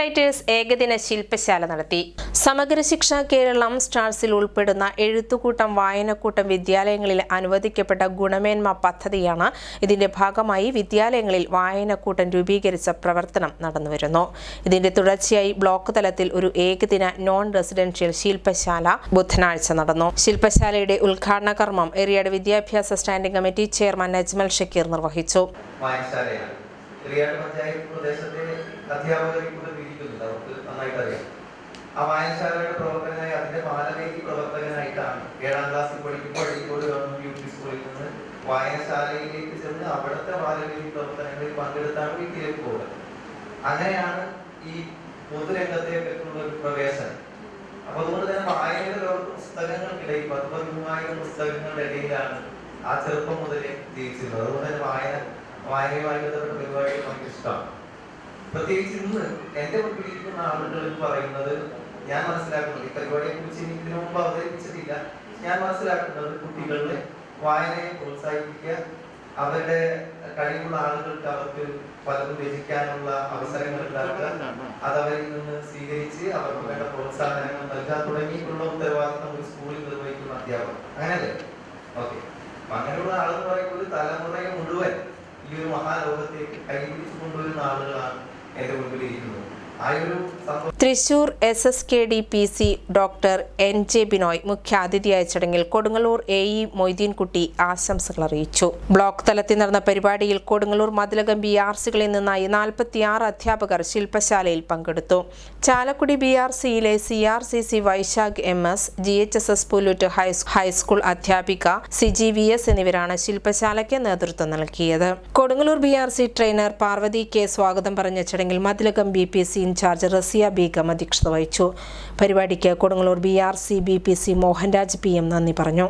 Writers ഏകദിന ശില്പശാല നടത്തി. സമഗ്ര ശിക്ഷ കേരളം സ്റ്റാർസിൽ ഉൾപ്പെടുന്ന എഴുത്തുകൂട്ടം വായനക്കൂട്ടം വിദ്യാലയങ്ങളിൽ അനുവദിക്കപ്പെട്ട ഗുണമേന്മ പദ്ധതിയാണ് ഇതിന്റെ ഭാഗമായി വിദ്യാലയങ്ങളിൽ വായനക്കൂട്ടം രൂപീകരിച്ച പ്രവർത്തനം നടന്നുവരുന്നു. ഇതിന്റെ തുടർച്ചയായി ബ്ലോക്ക് തലത്തിൽ ഒരു ഏകദിന നോൺ റെസിഡൻഷ്യൽ ശില്പശാല ബുധനാഴ്ച നടന്നു. ശില്പശാലയുടെ ഉദ്ഘാടന കർമ്മം എറിയാട് വിദ്യാഭ്യാസ standing committee chairman Najmal Shakeer നിർവഹിച്ചു. എറിയാട് പഞ്ചായത്ത് പ്രദേശത്തെ അധ്യാപകർ കൂടുതൽ വിരിക്കുന്നുണ്ട് അവർക്ക് നന്നായിട്ട് അറിയാം ആ വായനശാലയുടെ പ്രവർത്തകനായി അതിന്റെ ബാലവേദി പ്രവർത്തകനായിട്ടാണ് ഏഴാം ക്ലാസ്സിൽ പഠിക്കുമ്പോൾ അഴീക്കോട് ഗവൺമെന്റ് യു പി സ്കൂളിൽ നിന്ന് വായനശാലയിലേക്ക് ചെന്ന് അവിടുത്തെ ബാലവേദി പ്രവർത്തനങ്ങളിൽ പങ്കെടുത്താണ് വീട്ടിലേക്ക് പോകുന്നത് അങ്ങനെയാണ് ഈ പൊതുരംഗത്തെ പറ്റുള്ള ഒരു പ്രവേശനം. അപ്പൊ അതുകൊണ്ട് തന്നെ വായനയുടെ ലോകത്ത് പുസ്തകങ്ങൾക്കിടയിൽ പത്ത് പതിമൂവായിരം പുസ്തകങ്ങളുടെ ഇടയിലാണ് ആ ചെറുപ്പം മുതലേ ജീവിച്ചിരുന്നത്. അതുകൊണ്ട് തന്നെ വായന വായനയുമായി ബന്ധപ്പെട്ട പരിപാടികൾ നമുക്ക് ഇഷ്ടമാണ്. പ്രത്യേകിച്ച് ഇന്ന് എന്റെ മുമ്പിലിരിക്കുന്ന ആളുകൾ പറയുന്നത് ഞാൻ മനസ്സിലാക്കുന്നത് ഈ പരിപാടിയെ കുറിച്ച് ഇതിനു മുമ്പ് അവതരിപ്പിച്ചിട്ടില്ല. ഞാൻ മനസ്സിലാക്കുന്നത് കുട്ടികളെ വായനയെ പ്രോത്സാഹിപ്പിക്കുക അവരുടെ കഴിവുള്ള ആളുകൾക്ക് അവർക്ക് പലതും രചിക്കാനുള്ള അവസരങ്ങൾ ഉണ്ടാക്കുക അത് അവരിൽ നിന്ന് സ്വീകരിച്ച് അവർക്ക് വേണ്ട പ്രോത്സാഹനങ്ങൾ നൽകാൻ തുടങ്ങിയിട്ടുള്ള ഉത്തരവാദിത്തം ഒരു സ്കൂളിൽ നിർവഹിക്കുന്ന അധ്യാപകർ അങ്ങനെയല്ലേ ഓക്കെ. അങ്ങനെയുള്ള ആളെന്ന് പറയുമ്പോൾ മുഴുവൻ ഈ ഒരു മഹാലോകത്തേക്ക് കൈപിടിച്ചു കൊണ്ടുവരുന്ന ആളുകളാണ് എന്റെ മുൻപിൽ Thrissur S S K D P C doctor N J Binoy മുഖ്യാതിഥിയായ ചടങ്ങിൽ കൊടുങ്ങല്ലൂർ എ ഇ മൊയ്തീൻകുട്ടി ആശംസകൾ അറിയിച്ചു. ബ്ലോക്ക് തലത്തിൽ നടന്ന പരിപാടിയിൽ കൊടുങ്ങല്ലൂർ മതിലകം ബി ആർ സികളിൽ നിന്നായി നാൽപ്പത്തിയാറ് അധ്യാപകർ ശില്പശാലയിൽ പങ്കെടുത്തു. ചാലക്കുടി ബി ആർ സിയിലെ C R C C Vaishakh M S G H S S Pullut high school അധ്യാപിക സിജി വി എസ് എന്നിവരാണ് ശില്പശാലയ്ക്ക് നേതൃത്വം നൽകിയത്. Kodungallur B R C trainer Parvathy K സ്വാഗതം പറഞ്ഞ ചടങ്ങിൽ Mathilakam B P C in charge Raziya Beegum അധ്യക്ഷത വഹിച്ചു. പരിപാടിക്ക് Kodungallur B R C B P C Mohanraj P M നന്ദി പറഞ്ഞു.